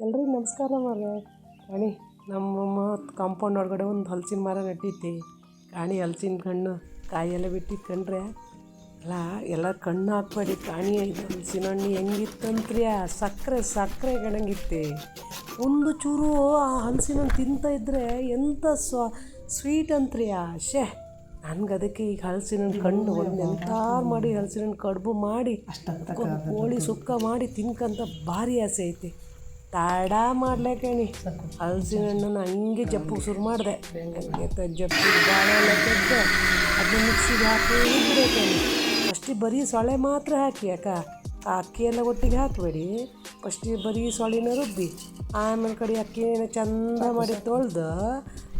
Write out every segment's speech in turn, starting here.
ಎಲ್ರಿಗೂ ನಮಸ್ಕಾರ ಮಾರ್ರೆ. ಕಾಣಿ ನಮ್ಮ ಕಾಂಪೌಂಡ್ ಒಳಗಡೆ ಒಂದು ಹಲಸಿನ ಮರ ನೆಟ್ಟೈತಿ ಕಾಣಿ ಹಲಸಿನ ಕಣ್ಣು ಕಾಯೆಲ್ಲ ಬಿಟ್ಟಿತ್ತು ಕಂಡ್ರೆ ಅಲ್ಲ ಎಲ್ಲ ಕಣ್ಣು ಹಾಕ್ಬೇಡಿ ಕಾಣಿ ಹಲಸಿನ ಹಣ್ಣು ಹೆಂಗಿತ್ತಂತ್ರಿ? ಸಕ್ಕರೆ ಸಕ್ಕರೆ ಗಣಂಗಿತ್ತೆ. ಒಂದು ಚೂರು ಆ ಹಲಸಿನ ಹಣ್ಣು ತಿಂತ ಇದ್ದರೆ ಎಂಥ ಸ್ವ ಸ್ವೀಟ್ ಅಂತ್ರಿಯ ಶೇ ನನ್ಗೆ ಅದಕ್ಕೆ ಈಗ ಹಲಸಿನ ಹಣ್ಣು ಕಣ್ಣು ಒಂದು ಎಂತಾರು ಮಾಡಿ ಹಲಸಿನ ಹಣ್ಣು ಕಡುಬು ಮಾಡಿ ಅಷ್ಟು ಕೋಳಿ ಸುಕ್ಕ ಮಾಡಿ ತಿನ್ಕಂತ ಭಾರಿ ಆಸೆ ಐತಿ. ತಡ ಮಾಡಲೇ ಕಣಿ ಹಲಸಿನ ಹಣ್ಣನ್ನು ಹಂಗೆ ಜಪ್ಪು ಶುರು ಮಾಡಿದೆ. ಜಪ್ಪು ಬಾಳೆ ತೆಗೆದು ಅದನ್ನ ಮಿಕ್ಸಿಗೆ ಹಾಕಿ ರುಬ್ಬಿದೆ ಕಣಿ ಬರೀ ಸೊಳೆ ಮಾತ್ರ ಹಾಕಿ ಅಕ್ಕ. ಆ ಅಕ್ಕಿ ಎಲ್ಲ ಒಟ್ಟಿಗೆ ಹಾಕಬೇಡಿ. ಫಸ್ಟಿಗೆ ಬರೀ ಸೊಳಿನ ರುಬ್ಬಿ. ಆಮೇಲೆ ಕಡೆ ಅಕ್ಕಿನ ಚಂದ ಮಾಡಿ ತೊಳೆದು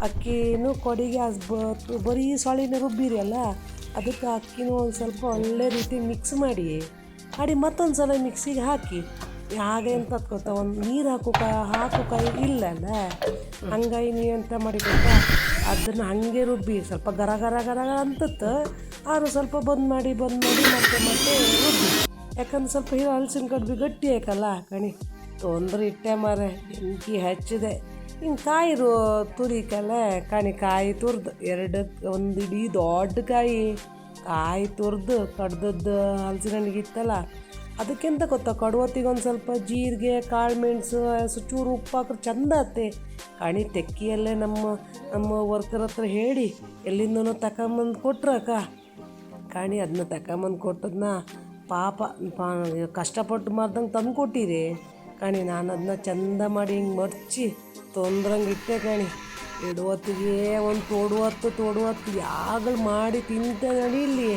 ಅಕ್ಕಿನೂ ಕೊಡಿಗೆ ಅಸ್ ಬ- ಬರೀ ಸೊಳಿನ ರುಬ್ಬಿರಿ ಅಲ್ಲ. ಅದಕ್ಕೆ ಅಕ್ಕಿನೂ ಒಂದು ಸ್ವಲ್ಪ ಒಳ್ಳೆ ರೀತಿ ಮಿಕ್ಸ್ ಮಾಡಿ. ಮಾಡಿ ಮತ್ತೊಂದು ಸಲ ಮಿಕ್ಸಿಗೆ ಹಾಕಿ. ಹಾಗೆ ಎಂತ ಗೊತ್ತಾ? ಒಂದು ನೀರು ಹಾಕು ಕ ಹಾಕು ಕೈ ಇಲ್ಲಲ್ಲ ಹಂಗಾಗಿ ನೀ ಎಂತ ಮಾಡಿ ಗೊತ್ತಾ? ಅದನ್ನು ಹಾಗೆ ರುಬ್ಬಿ, ಸ್ವಲ್ಪ ಗರ ಗರ ಗರ ಗರ ಅಂತತ್ತು ಆರು ಸ್ವಲ್ಪ ಬಂದ್ ಮಾಡಿ ಬಂದ್ ಮಾಡಿ, ಮತ್ತೆ ಮತ್ತೆ ರುಬ್ಬಿ. ಯಾಕಂದ್ರೆ ಸ್ವಲ್ಪ ಹೀರೋ ಹಲಸಿನ ಕಡ್ಬಿ ಗಟ್ಟಿ ಆಯ್ಕಲ್ಲ ಕಣಿ? ತೊಂದ್ರೆ ಇಟ್ಟೆ ಮಾರೆ ಬೆಂಕಿ ಹಚ್ಚಿದೆ. ಹಿಂಗೆ ಕಾಯಿ ರು ತುರಿಕಲ್ಲ ಕಣಿ, ಕಾಯಿ ತುರ್ದು, ಎರಡು, ಒಂದು ಇಡೀ ದೊಡ್ಡ ಕಾಯಿ. ಕಾಯಿ ತುರ್ದು, ಕಡ್ದದ್ದು ಹಲಸಿನ ಹಣ್ಣಿಗೆ ಇತ್ತಲ್ಲ ಅದಕ್ಕೆಂತ ಗೊತ್ತಾ? ಕಡುವತ್ತಿಗೆ ಒಂದು ಸ್ವಲ್ಪ ಜೀರಿಗೆ, ಕಾಳು ಮೆಣಸು ಚೂರು ಉಪ್ಪು ಹಾಕ್ರೆ ಚಂದ ಆತ್ತೆ. ಕಾಣಿ ತೆಕ್ಕಿಯಲ್ಲೇ ನಮ್ಮ ನಮ್ಮ ವರ್ಕರ್ ಹತ್ರ ಹೇಳಿ, ಎಲ್ಲಿಂದನೋ ತಗೊಂಬಂದು ಕೊಟ್ರಕ್ಕ. ಕಾಣಿ ಅದನ್ನ ತಗೊಂಬಂದು ಕೊಟ್ಟದನ್ನ ಪಾಪ ಕಷ್ಟಪಟ್ಟು ಮಾಡ್ದಂಗೆ ತಂದು ಕೊಟ್ಟಿರಿ ಕಾಣಿ ನಾನು ಅದನ್ನ ಚಂದ ಮಾಡಿ ಹಿಂಗೆ ಮರ್ಚಿ ತೊಂದ್ರಂಗೆ ಇಟ್ಟೆ ಕಾಣಿ. ಇಡುವತ್ತಿಗೆ ಒಂದು ತೋಡುವತ್ತು ತೋಡುವತ್ತು ಯಾಗಳು ಮಾಡಿ ತಿಂತ ನಡೀಲಿ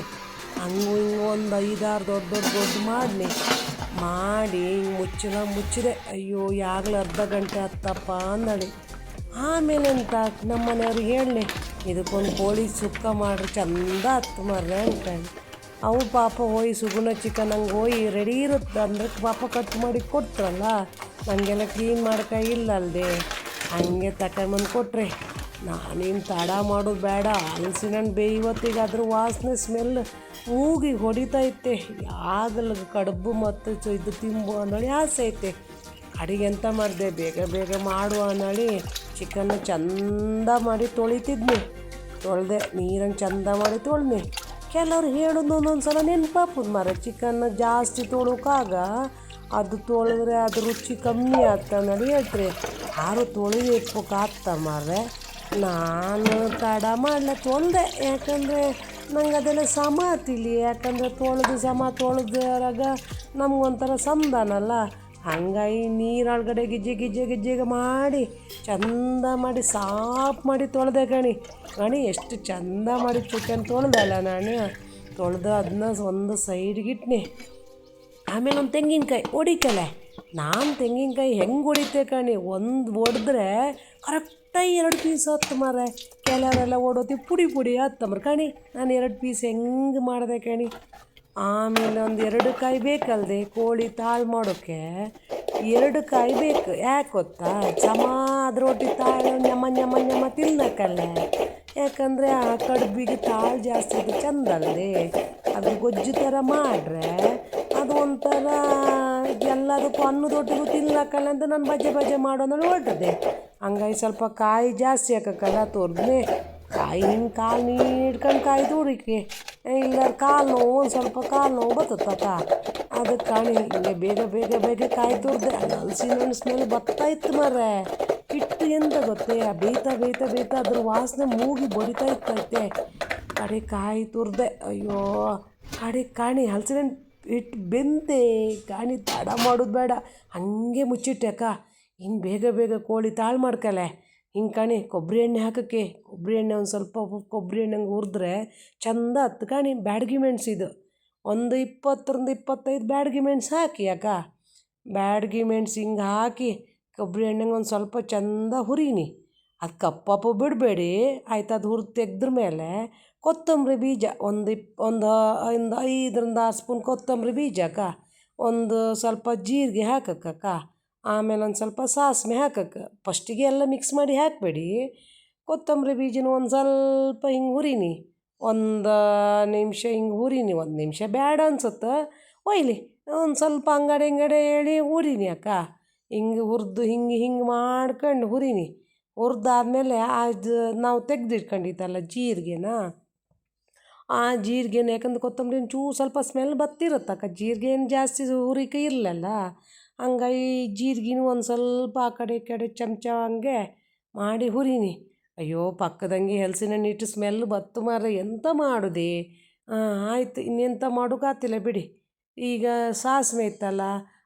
ಹಂಗೂ ಹಿಂಗು ಒಂದು ಐದಾರು ದೊಡ್ಡ ದೊಡ್ಡ ದೊಡ್ಡ ಮಾಡಲಿ. ಮಾಡಿ ಹಿಂಗೆ ಮುಚ್ಚಲ ಮುಚ್ಚಿದೆ. ಅಯ್ಯೋ, ಯಾಗಲೇ ಅರ್ಧ ಗಂಟೆ ಹತ್ತಪ್ಪ ಅಂದಳಿ. ಆಮೇಲೆ ಎಂತ ನಮ್ಮ ಮನೆಯವ್ರಿಗೆ ಹೇಳಲಿ, ಇದಕ್ಕೊಂದು ಕೋಳಿ ಸುಕ್ಕ ಮಾಡ್ರಿ, ಚಂದ ಹತ್ತು ಮರ್ರೆ ಅನ್ಕೊಂಡು ಅವು ಪಾಪ ಹೋಯ್ ಸುಗುಣ ಚಿಕನ್ ಹಂಗೆ ಹೋಯ್ ರೆಡಿ ಇರುತ್ತೆ ಅಂದ್ರೆ ಪಾಪ ಕಟ್ ಮಾಡಿ ಕೊಟ್ರಲ್ಲ ನನಗೆಲ್ಲ ಕ್ಲೀನ್ ಮಾಡ್ಕೊ ಇಲ್ಲ ಅಲ್ಲದೆ ಹಂಗೆ ತಗೊಂಬಂದು ಕೊಟ್ರೆ. ನಾನೇನು ತಡ ಮಾಡೋದು ಬೇಡ ಹಲಸಿನ ಬೇ ಇವತ್ತಿಗಾದ್ರೂ ವಾಸನೆ ಸ್ಮೆಲ್ ಮೂಗಿಗೆ ಹೊಡಿತಾ ಇತ್ತೆ. ಆಗಲ್ಲ ಕಡುಬು ಮತ್ತು ಇದು ತಿಂಬು ಅನ್ನೋಳಿ ಆಸೆ ಐತೆ. ಅಡಿಗೆ ಎಂತ ಮಾಡಿದೆ? ಬೇಗ ಬೇಗ ಮಾಡು ಅನ್ನೋಳಿ ಚಿಕನ್ನ ಚಂದ ಮಾಡಿ ತೊಳಿತಿದ್ನಿ. ತೊಳೆದೆ ನೀರನ್ನು ಚಂದ ಮಾಡಿ ತೊಳ್ದೆ ಕೆಲವ್ರು ಹೇಳೋದು ಒಂದೊಂದು ಸಲ ನೆನಪಾಪುದು ಮರ ಚಿಕನ್ನ ಜಾಸ್ತಿ ತೊಳೋಕಾಗ ಅದು ತೊಳೆದ್ರೆ ಅದು ರುಚಿ ಕಮ್ಮಿ ಆಗ್ತ ನೋಡಿ ಹೇಳ್ತ್ರಿ. ಯಾರು ತೊಳಿಬೇಕು ಆಗ್ತ ಮಾರ್ರೆ? ನಾನು ತಡ ಮಾಡಲ ತೊಳೆದೆ. ಯಾಕಂದರೆ ನಂಗೆ ಅದೆಲ್ಲ ಸಮ ತಿಳಿ ಯಾಕಂದರೆ ತೊಳೆದು ಸಮ ತೊಳೆದ್ರಾಗ ನಮ್ಗೊಂಥರ ಸಂಧಾನಲ್ಲ. ಹಂಗಾಗಿ ನೀರೊಳಗಡೆ ಗಿಜ್ಜೆ ಗಿಜ್ಜೆ ಗಿಜ್ಜೆಗೆ ಮಾಡಿ, ಚಂದ ಮಾಡಿ, ಸಾಫ್ ಮಾಡಿ ತೊಳೆದೆ ಗಣಿ. ಗಣಿ, ಎಷ್ಟು ಚಂದ ಮಾಡಿ ಚಿಕನ್ ತೊಳೆದಲ್ಲ ನಾನು. ತೊಳೆದು ಅದನ್ನ ಒಂದು ಸೈಡ್ಗೆ ಇಟ್ನಿ ಆಮೇಲೆ ಒಂದು ತೆಂಗಿನಕಾಯಿ ಹೊಡಿಕಲೆ ನಾನು ತೆಂಗಿನಕಾಯಿ ಹೆಂಗೆ ಹೊಡಿತೆ ಕಣಿ ಒಂದು ಹೊಡೆದ್ರೆ ಕರೆಕ್ಟಾಗಿ ಎರಡು ಪೀಸ್ ಹತ್ತು ಮಾರ ಕೆಲವರೆಲ್ಲ ಓಡೋತಿ ಪುಡಿ ಪುಡಿ ಹತ್ತಮ್ರ ಕಣಿ, ನಾನು ಎರಡು ಪೀಸ್ ಹೆಂಗೆ ಮಾಡಿದೆ ಕಣಿ? ಆಮೇಲೆ ಒಂದು ಎರಡು ಕಾಯಿ ಬೇಕಲ್ದೆ ಕೋಳಿ ತಾಳು ಮಾಡೋಕ್ಕೆ ಎರಡು ಕಾಯಿ ಬೇಕು. ಯಾಕೆ ಗೊತ್ತಾ? ಸಮ ರೊಟ್ಟಿ ತಾಳು ನೆಮ್ಮ ನೆಮ್ಮ ನೆಮ್ಮ ತಿನ್ನಕ್ಕಲ್ಲ ಯಾಕಂದರೆ ಆ ಕಡುಬಿಗೆ ತಾಳು ಜಾಸ್ತಿ ಅದು ಚಂದ ಅಲ್ಲದೆ ಅದು ಗೊಜ್ಜು ಥರ ಮಾಡ್ರೆ, ಅದು ಒಂಥರ ಎಲ್ಲದಕ್ಕೂ ಅನ್ನದೊಟ್ಟಿಗೂ ತಿನ್ನಕ್ಕಲ್ಲ ಅಂತ ನಾನು ಬಜೆ ಬಜೆ ಮಾಡೋದ್ರಲ್ಲಿ ಹೊರಟದೆ. ಹಂಗಾಗಿ ಸ್ವಲ್ಪ ಕಾಯಿ ಜಾಸ್ತಿ ಹಾಕಕ್ಕಲ್ಲ ತೋರ್ದ್ನೆ. ಕಾಯಿ ಹಿಂಗೆ ಕಾಲು ನೀಡ್ಕೊಂಡು ಕಾಯಿ ತೋರಿಕೆ ಇಲ್ಲ ಕಾಲು ನೋವು, ಒಂದು ಸ್ವಲ್ಪ ಕಾಲು ನೋವು ಬರ್ತದಕ್ಕ ಅದಕ್ಕೆ ಕಾಣಿ, ಹಿಂಗೆ ಬೇಗ ಬೇಗ ಬೇಗ ಕಾಯಿ ತುರ್ದೆ ಹಲಸಿನ ಸ್ಮೆಲ್ ಬರ್ತಾ ಇತ್ತು ಮರ್ರೆ. ಹಿಟ್ಟು ಎಂತ ಗೊತ್ತೇ ಬೇಯ್ತಾ ಬೇಯ್ತಾ ಬೇಯ್ತಾ ಅದ್ರ ವಾಸನೆ ಮೂಗಿ ಬಡಿತಾ ಇತ್ತೈತೆ. ಕಡೆ ಕಾಯಿ ತುರ್ದೆ ಅಯ್ಯೋ, ಕಡೆ ಕಾಣಿ, ಹಲಸಿನ ಹಿಟ್ಟು ಬೆಂದೆ ಕಾಣಿ, ತಡ ಮಾಡೋದು ಬೇಡ. ಹಾಗೆ ಮುಚ್ಚಿಟ್ಟೆ ಅಕ್ಕ. ಹಿಂಗೆ ಬೇಗ ಬೇಗ ಕೋಳಿ ತಾಳು ಮಾಡ್ಕಲೆ. ಹಿಂಗೆ ಕಾಣಿ ಕೊಬ್ಬರಿ ಎಣ್ಣೆ ಹಾಕಕ್ಕೆ ಕೊಬ್ಬರಿ ಎಣ್ಣೆ ಒಂದು ಸ್ವಲ್ಪ ಕೊಬ್ಬರಿ ಎಣ್ಣೆಗೆ ಹುರಿದ್ರೆ ಚಂದ ಹತ್ತು ಕಾಣಿ ಬ್ಯಾಡಗಿ ಮೆಣ್ಸು ಇದು. ಒಂದು ಇಪ್ಪತ್ತರಿಂದ ಇಪ್ಪತ್ತೈದು ಬ್ಯಾಡಗಿ ಮೆಣ್ಸು ಹಾಕಿ ಅಕ್ಕ. ಬ್ಯಾಡ್ಗಿ ಮೆಣ್ಸು ಹಿಂಗೆ ಹಾಕಿ ಕೊಬ್ಬರಿ ಎಣ್ಣೆಗೆ ಒಂದು ಸ್ವಲ್ಪ ಚಂದ ಹುರಿನಿ. ಅದು ಕಪ್ಪಪ್ಪು ಬಿಡಬೇಡಿ, ಆಯ್ತು ಅದು ಹುರಿದು ತೆಗ್ದ್ರ ಮೇಲೆ ಕೊತ್ತಂಬರಿ ಬೀಜ ಒಂದು ಇಪ್, ಒಂದು ಒಂದು ಐದರಿಂದ ಆರು ಸ್ಪೂನ್ ಕೊತ್ತಂಬರಿ ಬೀಜ ಅಕ್ಕ. ಒಂದು ಸ್ವಲ್ಪ ಜೀರಿಗೆ ಹಾಕಕ್ಕಕ್ಕ ಆಮೇಲೆ ಒಂದು ಸ್ವಲ್ಪ ಸಾಸಿವೆ ಹಾಕಕ್ಕೆ. ಫಸ್ಟಿಗೆ ಎಲ್ಲ ಮಿಕ್ಸ್ ಮಾಡಿ ಹಾಕಬೇಡಿ. ಕೊತ್ತಂಬರಿ ಬೀಜನ ಒಂದು ಸ್ವಲ್ಪ ಹಿಂಗೆ ಹುರಿನಿ. ಒಂದು ನಿಮಿಷ ಹಿಂಗೆ ಹುರಿನಿ, ಒಂದು ನಿಮಿಷ ಬೇಡ ಅನ್ಸುತ್ತೆ. ಒಯ್ಲಿ, ಒಂದು ಸ್ವಲ್ಪ ಅಂಗಡಿ ಹಿಂಗಡೆ ಹೇಳಿ ಹುರಿನಿ ಅಕ್ಕ. ಹಿಂಗೆ ಹುರಿದು ಹಿಂಗೆ ಹಿಂಗೆ ಮಾಡ್ಕೊಂಡು ಹುರಿನಿ. ಹುರಿದಾದ್ಮೇಲೆ ಅದು ನಾವು ತೆಗೆದಿಟ್ಕೊಂಡಿತ್ತಲ್ಲ ಜೀರಿಗೆನ. ಆ ಜೀರಿಗೆನ ಯಾಕಂದ್ರೆ ಕೊತ್ತಂಬರಿ ಚೂ ಸ್ವಲ್ಪ ಸ್ಮೆಲ್ ಬತ್ತಿರುತ್ತಕ್ಕ ಜೀರಿಗೆ ಏನು ಜಾಸ್ತಿ ಹುರಿಕೆ ಇರಲಲ್ಲ. ಹಂಗಾಗಿ ಜೀರಿಗೆನೂ ಒಂದು ಸ್ವಲ್ಪ ಆ ಕಡೆ ಈ ಕಡೆ ಚಮಚ ಹಂಗೆ ಮಾಡಿ ಹುರಿನಿ. ಅಯ್ಯೋ, ಪಕ್ಕದಂಗೆ ಹಲಸಿನ ಹಣ್ಣು ಸ್ಮೆಲ್ ಬತ್ತು ಮಾರ್ರೆ, ಎಂತ ಮಾಡುದೆ? ಆಯಿತು ಆಯ್ತು, ಇನ್ನೆಂತ ಮಾಡೋಕ್ಕಾಗ್ತಿಲ್ಲ ಬಿಡಿ. ಈಗ ಸಾಸಿವೆ ಇತ್ತಲ್ಲ,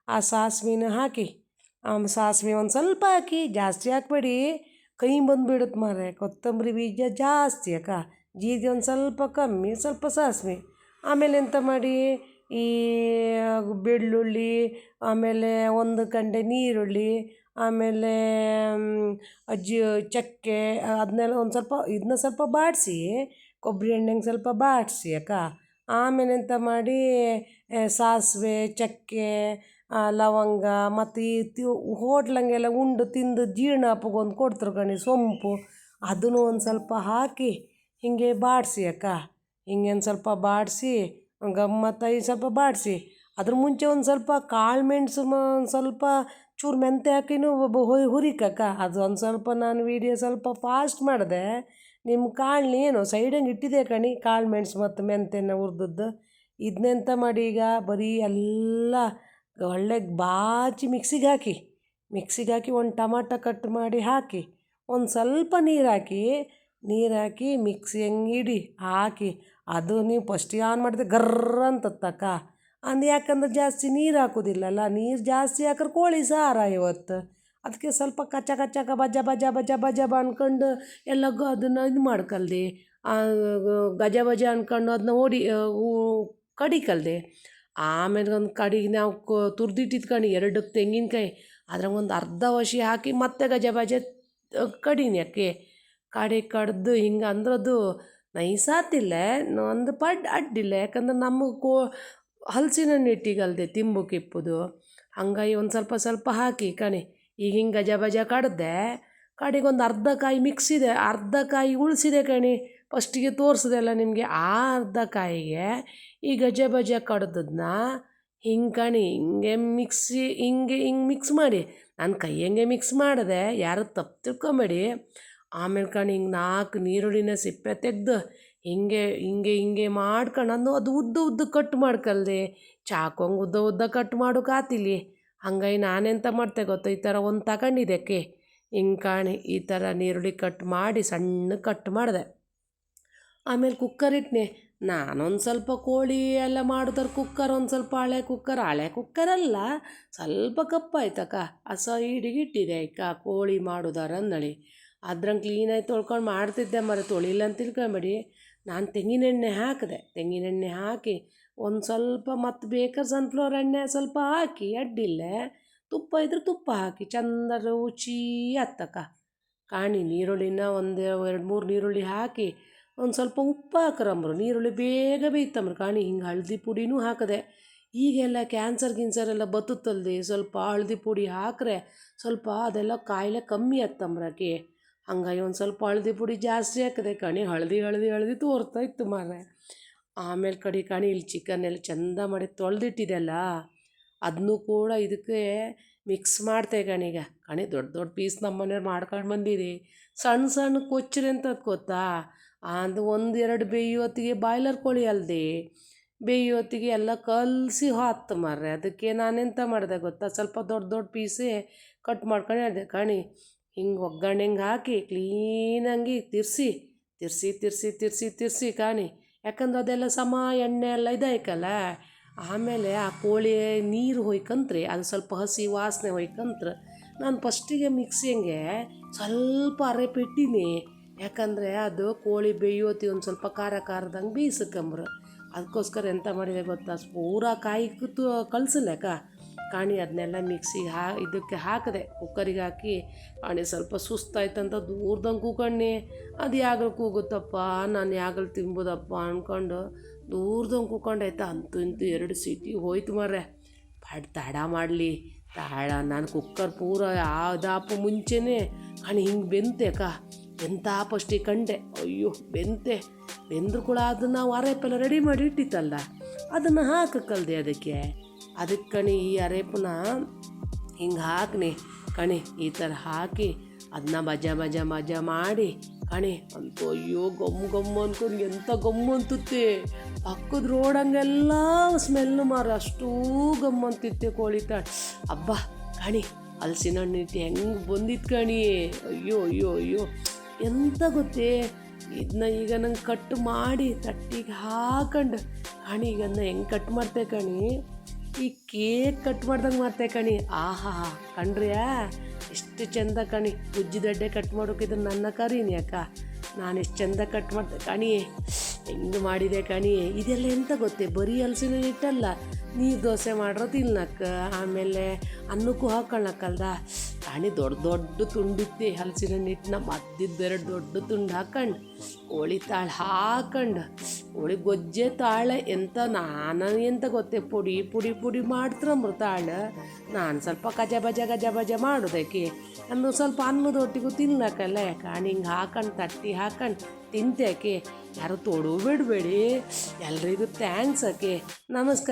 ಆ ಸಾಸ್ವೆನ ಹಾಕಿ, ಆಮ್, ಸಾಸಿವೆ ಒಂದು ಸ್ವಲ್ಪ ಹಾಕಿ, ಜಾಸ್ತಿ ಹಾಕ್ಬೇಡಿ. ಕೈ ಬಂದುಬಿಡುತ್ತೆ ಮಾರ್ರೆ, ಕೊತ್ತಂಬರಿ ಬೀಜ ಜಾಸ್ತಿ ಅಕ್ಕ ಜೀರಿಗೆ ಒಂದು ಸ್ವಲ್ಪ ಕಮ್ಮಿ, ಸ್ವಲ್ಪ ಸಾಸಿವೆ. ಆಮೇಲೆ ಎಂತ ಮಾಡಿ? ಈ ಬೆಳ್ಳುಳ್ಳಿ, ಆಮೇಲೆ ಒಂದು ಗಂಟೆ ನೀರುಳ್ಳಿ, ಆಮೇಲೆ ಅಜ್ಜಿ ಚಕ್ಕೆ ಅದನ್ನೆಲ್ಲ ಒಂದು ಸ್ವಲ್ಪ ಇದನ್ನ ಸ್ವಲ್ಪ ಬಾಡಿಸಿ, ಕೊಬ್ಬರಿ ಎಣ್ಣೆಗೆ ಸ್ವಲ್ಪ ಬಾಡಿಸಿ ಅಕ್ಕ. ಆಮೇಲೆ ಎಂತ ಮಾಡಿ ಸಾಸಿವೆ, ಚಕ್ಕೆ ಲವಂಗ ಮತ್ತು ಈ ತಿ ಹೋಟ್ಲಂಗೆಲ್ಲ ಉಂಡು ತಿಂದು ಜೀರ್ಣ ಆಪಗೊಂದು ಕೊಡ್ತಾರೆ ಕಣಿ ಸೊಂಪು, ಅದನ್ನು ಒಂದು ಸ್ವಲ್ಪ ಹಾಕಿ ಹೀಗೆ ಬಾಡಿಸಿ ಅಕ್ಕ. ಹಿಂಗೆ ಒಂದು ಸ್ವಲ್ಪ ಬಾಡಿಸಿ ಗಮ್ಮತ್ತಾಗಿ ಸ್ವಲ್ಪ ಬಾಡಿಸಿ. ಅದ್ರ ಮುಂಚೆ ಒಂದು ಸ್ವಲ್ಪ ಕಾಳು ಮೆಣಸು ಮ ಸ್ವಲ್ಪ ಚೂರು ಮೆಂತ್ಯ ಹಾಕಿನೂ ಹುರಿಕಕ್ಕ. ಅದು ಒಂದು ಸ್ವಲ್ಪ ನಾನು ವೀಡಿಯೋ ಸ್ವಲ್ಪ ಫಾಸ್ಟ್ ಮಾಡಿದೆ. ನಿಮ್ಮ ಕಾಳನ್ನ ಏನು ಸೈಡಂಗೆ ಇಟ್ಟಿದೆ ಕಣಿ, ಕಾಳು ಮೆಣಸು ಮತ್ತು ಮೆಂತ್ಯನ ಹುರ್ದದ್ದು. ಇದನ್ನೆಂತ ಮಾಡಿ ಈಗ ಬರೀ ಎಲ್ಲ ಒಳ್ಳೆ ಬಾಚಿ ಮಿಕ್ಸಿಗೆ ಹಾಕಿ. ಮಿಕ್ಸಿಗೆ ಹಾಕಿ ಒಂದು ಟಮಾಟ ಕಟ್ ಮಾಡಿ ಹಾಕಿ. ಒಂದು ಸ್ವಲ್ಪ ನೀರು ಹಾಕಿ ನೀರು ಹಾಕಿ ಮಿಕ್ಸಿ ಹೆಂಗೆ ಇಡಿ, ಹಾಕಿ. ಅದು ನೀವು ಫಸ್ಟ್ ಆನ್ ಮಾಡಿದ್ರೆ ಗರ್ರ ಅಂತತ್ತಕ್ಕ. ಅಂದು ಯಾಕಂದ್ರೆ ಜಾಸ್ತಿ ನೀರು ಹಾಕೋದಿಲ್ಲಲ್ಲ, ನೀರು ಜಾಸ್ತಿ ಹಾಕ್ರೆ ಕೋಳಿ ಸಾರ ಇವತ್ತು. ಅದಕ್ಕೆ ಸ್ವಲ್ಪ ಕಚ್ಚ ಕಚ್ಚಕ ಬಜ ಬಜ ಬಜ ಬಜ ಬ ಅಂದ್ಕೊಂಡು ಎಲ್ಲ ಅದನ್ನು ಇದು ಮಾಡ್ಕಲ್ದೆ. ಗಜ ಬಜ ಅಂದ್ಕೊಂಡು ಅದನ್ನ ಓಡಿ ಕಡಿಕಲ್ದೆ. ಆಮೇಲೆ ಒಂದು ಕಡಿಗೆ ನಾವು ಕೊ ತುರ್ದಿಟ್ಟಿದ್ಕೊಂಡು ಎರಡು ತೆಂಗಿನಕಾಯಿ. ಅದ್ರಾಗ ಒಂದು ಅರ್ಧ ವಶಿ ಹಾಕಿ ಮತ್ತೆ ಗಜ ಬಜ ಕಡಿನಿ ಯಾಕೆ ಕಡೆ ಕಡ್ದು ಹಿಂಗೆ ಅಂದ್ರೆ ಅದು ನೈಸಾತಿಲ್ಲ ಒಂದು ಪಡ್ ಅಡ್ಡಿಲ್ಲ ಯಾಕಂದ್ರೆ ನಮಗೆ ಕೋ ಹಲಸಿನ ತಿಂಬುಕಿಪ್ಪುದು ತಿಂಬು ಕಿಪ್ಪುದು. ಹಂಗಾಗಿ ಒಂದು ಸ್ವಲ್ಪ ಸ್ವಲ್ಪ ಹಾಕಿ ಕಣಿ. ಈಗ ಹಿಂಗೆ ಗಜ ಬಜ ಕಡ್ದೆ ಕಡೆಗೆ ಒಂದು ಅರ್ಧ ಕಾಯಿ ಮಿಕ್ಸಿದೆ ಅರ್ಧ ಕಾಯಿ ಉಳಿಸಿದೆ ಕಣಿ. ಫಸ್ಟಿಗೆ ತೋರಿಸ್ದೆಲ್ಲ ನಿಮಗೆ ಆ ಅರ್ಧ ಕಾಯಿಗೆ. ಈ ಗಜ ಬಜ ಕಡ್ದದನ್ನ ಹಿಂಗೆ ಕಣಿ, ಹಿಂಗೆ ಮಿಕ್ಸಿ ಹಿಂಗೆ ಹಿಂಗೆ ಮಿಕ್ಸ್ ಮಾಡಿ. ನಾನು ಕೈಯಂಗೆ ಮಿಕ್ಸ್ ಮಾಡಿದೆ. ಯಾರು ತಪ್ಪು ತಿಳ್ಕೊಬೇಡಿ. ಆಮೇಲೆ ಕಣ್ ಹಿಂಗೆ ನಾಲ್ಕು ನೀರುಳ್ಳಿನ ಸಿಪ್ಪೆ ತೆಗೆದು ಹಿಂಗೆ ಹಿಂಗೆ ಹಿಂಗೆ ಮಾಡ್ಕೊಂಡು ಅದು ಉದ್ದ ಉದ್ದ ಕಟ್ ಮಾಡ್ಕಲ್ದೆ. ಚಾಕೊಂಗ್ ಉದ್ದ ಉದ್ದ ಕಟ್ ಮಾಡೋಕ್ಕಾತಿಲ್ಲಿ ಹಂಗಾಗಿ ನಾನೆಂತ ಮಾಡ್ತೆ ಗೊತ್ತಾ? ಈ ಥರ ಒಂದು ತಗೊಂಡಿದ್ದಕ್ಕೆ ಹಿಂಗೆ ಕಾಣಿ, ಈ ಥರ ನೀರುಳ್ಳಿ ಕಟ್ ಮಾಡಿ ಸಣ್ಣ ಕಟ್ ಮಾಡಿದೆ. ಆಮೇಲೆ ಕುಕ್ಕರ್ ಇಟ್ಟನೆ ನಾನೊಂದು ಸ್ವಲ್ಪ ಕೋಳಿ ಎಲ್ಲ ಮಾಡಿದ್ರೆ ಕುಕ್ಕರ್, ಒಂದು ಸ್ವಲ್ಪ ಹಳೆ ಕುಕ್ಕರ್. ಹಳೆ ಕುಕ್ಕರಲ್ಲ ಸ್ವಲ್ಪ ಕಪ್ಪಾಯ್ತಕ್ಕ. ಆ ಸೈಡಿಗೆ ಇಟ್ಟಿದೆ ಅಕ್ಕ ಕೋಳಿ ಮಾಡೋದಾರ ಅಂದಳಿ. ಅದ್ರಂಗೆ ಕ್ಲೀನಾಗಿ ತೊಳ್ಕೊಂಡು ಮಾಡ್ತಿದ್ದೆ ಮರೆ, ತೊಳಿಲ್ಲ ಅಂತ ತಿಳ್ಕೊಂಬಿಡಿ. ನಾನು ತೆಂಗಿನೆಣ್ಣೆ ಹಾಕಿದೆ. ತೆಂಗಿನೆಣ್ಣೆ ಹಾಕಿ ಒಂದು ಸ್ವಲ್ಪ ಮತ್ತು ಬೇಕಾದ್ರೆ ಸನ್ಫ್ಲವರ್ ಎಣ್ಣೆ ಸ್ವಲ್ಪ ಹಾಕಿ, ಅಡ್ಡಿಲ್ಲ. ತುಪ್ಪ ಇದ್ರೆ ತುಪ್ಪ ಹಾಕಿ ಚಂದ ರುಚಿ ಹತ್ತಕ್ಕ ಕಾಣಿ ನೀರುಳ್ಳಿನ ಒಂದು ಎರಡು ಮೂರು ನೀರುಳ್ಳಿ ಹಾಕಿ, ಒಂದು ಸ್ವಲ್ಪ ಉಪ್ಪು ಹಾಕ್ರಂಬ್ರು ನೀರುಳ್ಳಿ ಬೇಗ ಬೇಯ್ತಂಬ್ರು ಕಾಣಿ ಹಿಂಗೆ ಹಳದಿ ಪುಡಿನೂ ಹಾಕಿದೆ. ಈಗೆಲ್ಲ ಕ್ಯಾನ್ಸರ್ ಗಿನ್ಸರ್ ಎಲ್ಲ ಬತ್ತುತ್ತಲ್ದಿ. ಸ್ವಲ್ಪ ಹಳದಿ ಪುಡಿ ಹಾಕ್ರೆ ಸ್ವಲ್ಪ ಅದೆಲ್ಲ ಕಾಯಿಲೆ ಕಮ್ಮಿ ಆತ್ತಂಬ್ರಕ್ಕೆ ಹಂಗಾಗಿ ಒಂದು ಸ್ವಲ್ಪ ಹಳದಿ ಪುಡಿ ಜಾಸ್ತಿ ಹಾಕಿದೆ ಕಣಿ. ಹಳದಿ ಹಳದಿ ಹಳದಿ ತೋರ್ತಾ ಇತ್ತು ಮಾರ್ರೆ. ಆಮೇಲೆ ಕಡಿ ಕಣಿ, ಇಲ್ಲಿ ಚಿಕನ್ ಎಲ್ಲ ಚಂದ ಮಾಡಿ ತೊಳೆದಿಟ್ಟಿದೆಲ್ಲ ಅದನ್ನು ಕೂಡ ಇದಕ್ಕೆ ಮಿಕ್ಸ್ ಮಾಡ್ತೆ ಕಣೀಗ ಕಣಿ, ದೊಡ್ಡ ದೊಡ್ಡ ಪೀಸ್ ನಮ್ಮ ಮನೆಯವ್ರು ಮಾಡ್ಕೊಂಡು ಬಂದಿರಿ ಸಣ್ಣ ಸಣ್ಣ ಕೊಚ್ಚರಿ ಅಂತ ಗೊತ್ತಾ? ಅದು ಒಂದು ಎರಡು ಬೇಯೋತ್ತಿಗೆ ಬಾಯ್ಲರ್ ಕೋಳಿ ಅಲ್ಲದೆ ಬೇಯೋತ್ತಿಗೆ ಎಲ್ಲ ಕಲಸಿ ಹಾತ್ತು ಮಾರ್ರೆ. ಅದಕ್ಕೆ ನಾನೆಂತ ಮಾಡಿದೆ ಗೊತ್ತಾ? ಸ್ವಲ್ಪ ದೊಡ್ಡ ದೊಡ್ಡ ಪೀಸೇ ಕಟ್ ಮಾಡ್ಕೊಂಡು ಅದೇ ಕಣಿ ಹಿಂಗೆ ಒಗ್ಗರಣೆ ಹಿಂಗೆ ಹಾಕಿ ಕ್ಲೀನಾಗಿ ತಿರ್ಸಿ ತಿರ್ಸಿ ತಿರ್ಸಿ ತಿರ್ಸಿ ತಿರ್ಸಿ ಕಾಣಿ. ಯಾಕಂದ್ರೆ ಅದೆಲ್ಲ ಸಮ ಎಣ್ಣೆ ಎಲ್ಲ ಇದಾಯ್ಕಲ್ಲ? ಆಮೇಲೆ ಆ ಕೋಳಿ ನೀರು ಹೋಯ್ಕಂತ್ರಿ, ಅದು ಸ್ವಲ್ಪ ಹಸಿ ವಾಸನೆ ಹೊಯ್ಕಂತ್ರ ನಾನು ಫಸ್ಟಿಗೆ ಮಿಕ್ಸಿಂಗೆ ಸ್ವಲ್ಪ ಅರೆಪಿಟ್ಟಿನಿ. ಯಾಕಂದರೆ ಅದು ಕೋಳಿ ಬೇಯೋತಿ ಒಂದು ಸ್ವಲ್ಪ ಖಾರ ಖಾರದಂಗೆ ಬೇಯಿಸ್ಕಂಬ್ರು ಅದಕ್ಕೋಸ್ಕರ ಎಂತ ಮಾಡಿದೆ ಗೊತ್ತಾ? ಪೂರಾ ಕಾಯಿ ಕುತ್ತು ಕಳ್ಸಲ್ಲಕ್ಕ ಕಾಣಿ ಅದನ್ನೆಲ್ಲ ಮಿಕ್ಸಿಗೆ ಹಾ, ಇದಕ್ಕೆ ಹಾಕಿದೆ ಕುಕ್ಕರಿಗೆ ಹಾಕಿ ಕಾಣಿ ಸ್ವಲ್ಪ ಸುಸ್ತಾಯ್ತಂತ ದೂರ್ದಂಗೆ ಕೂಗಣ್ಣಿ ಅದು ಯಾವಾಗಲೂ ಕೂಗುತ್ತಪ್ಪ, ನಾನು ಯಾಗಲ್ ತಿಂಬೋದಪ್ಪ ಅಂದ್ಕೊಂಡು ದೂರ್ದಂಗೆ ಕೂಕೊಂಡಾಯ್ತಾ ಅಂತೂ ಇಂತೂ ಎರಡು ಸೀಟಿ ಹೋಯ್ತು ಮರ್ರೆ. ಪಡ್, ತಡ ಮಾಡಲಿ ತಾಳ ನಾನು ಕುಕ್ಕರ್ ಪೂರ ಯಾವ್ದಾಪ ಮುಂಚೆನೇ. ಕಾಣಿ, ಹಿಂಗೆ ಬೆಂತೆ ಅಕ್ಕ ಎಂತ ಪಸ್ಟಿ ಕಂಡೆ. ಅಯ್ಯೋ, ಬೆಂತೆ. ಬೆಂದ್ರು ಕೂಡ ಅದನ್ನು ನಾವು ಅರೆಪೆಲ್ಲ ರೆಡಿ ಮಾಡಿ ಇಟ್ಟಿತ್ತಲ್ಲ, ಅದನ್ನು ಹಾಕಕ್ಕಲ್ದೆ ಅದಕ್ಕೆ. ಅದಕ್ಕೆ ಕಣಿ ಈ ಅರೇಪುನ ಹಿಂಗೆ ಹಾಕ್ನಿ. ಕಣಿ, ಈ ಥರ ಹಾಕಿ ಅದನ್ನ ಮಜ ಮಜ ಮಜ ಮಾಡಿ ಕಣಿ, ಅಂತೂ ಅಯ್ಯೋ ಗಮ್ ಗಮ್ ಅನ್ಕೊಂಡು ಎಂಥ ಗಮ್ ಅಂತುತ್ತೆ. ಪಕ್ಕದ ರೋಡಂಗೆಲ್ಲ ಸ್ಮೆಲ್ ಮಾರ, ಅಷ್ಟೂ ಗಮ್ ಅಂತಿತ್ತೆ ಕೋಳಿ ತಾಳ ಅಬ್ಬ, ಕಣಿ, ಹಲಸಿನ ಹಣ್ಣು ಹೆಂಗೆ ಬಂದಿತ್ತು ಕಣಿ. ಅಯ್ಯೋ ಅಯ್ಯೋ ಅಯ್ಯೋ, ಎಂತ ಗೊತ್ತೇ. ಇದನ್ನ ಈಗ ನಂಗೆ ಕಟ್ ಮಾಡಿ ತಟ್ಟಿಗೆ ಹಾಕೊಂಡು, ಕಣಿ, ಈಗ ಅದನ್ನ ಹೆಂಗೆ ಕಟ್ ಮಾಡ್ತೆ ಕಣಿ. ಈ ಕೇಕ್ ಕಟ್ ಮಾಡ್ದಂಗೆ ಮಾಡ್ತೆ ಕಣಿ. ಆಹಾ ಕಣ್ರಿಯಾ ಎಷ್ಟು ಚಂದ ಕಣಿ. ಉಜ್ಜಿದಡ್ಡೆ ಕಟ್ ಮಾಡೋಕಿದ್ರೆ ನನ್ನ ಕರೀನಿ ಅಕ್ಕ. ನಾನು ಎಷ್ಟು ಚಂದ ಕಟ್ ಮಾಡ್ತೆ ಕಣಿ. ಹೆಂಗೆ ಮಾಡಿದೆ ಕಣಿ? ಇದೆಲ್ಲ ಎಂತ ಗೊತ್ತೇ? ಬರೀ ಹಲಸಿನ ಇಟ್ಟಲ್ಲ ನೀರು ದೋಸೆ ಮಾಡ್ರೋ ತಿನ್ನಕ್ಕ ಆಮೇಲೆ ಅನ್ನಕ್ಕೂ ಹಾಕೊಳ್ಳಕ್ಕಲ್ದ ಕಾಣಿ ದೊಡ್ಡ ದೊಡ್ಡ ತುಂಡಿತ್ತಿ ಹಲಸಿನ ಹಿಟ್ಟನ್ನ ಮದ್ದಿದ್ದೆರಡು ದೊಡ್ಡ ತುಂಡು ಹಾಕಂಡು, ಕೋಳಿ ತಾಳು ಹಾಕಂಡು, ಕೋಳಿ ಗೊಜ್ಜೆ ತಾಳೆ ಎಂತ ನಾನು ಎಂತ ಗೊತ್ತೇ? ಪುಡಿ ಪುಡಿ ಪುಡಿ ಮಾಡ್ತಾರಮ್ರು ತಾಳು ನಾನು ಸ್ವಲ್ಪ ಗಜ ಬಜ ಗಜ ಬಜ ಮಾಡೋದಕ್ಕೆ. ನಾನು ಸ್ವಲ್ಪ ಅನ್ನದ ಒಟ್ಟಿಗೂ ತಿನ್ನಕ್ಕಲ್ಲ ಕಾಣಿ ಹಿಂಗೆ ಹಾಕಂಡು, ತಟ್ಟಿ ಹಾಕೊಂಡು ತಿಂತೇಕೆ ಯಾರು ತೊಡೂ ಬಿಡಬೇಡಿ ಎಲ್ರಿಗೂ ಥ್ಯಾಂಕ್ಸ್ ಅಕೆ ನಮಸ್ಕಾರ.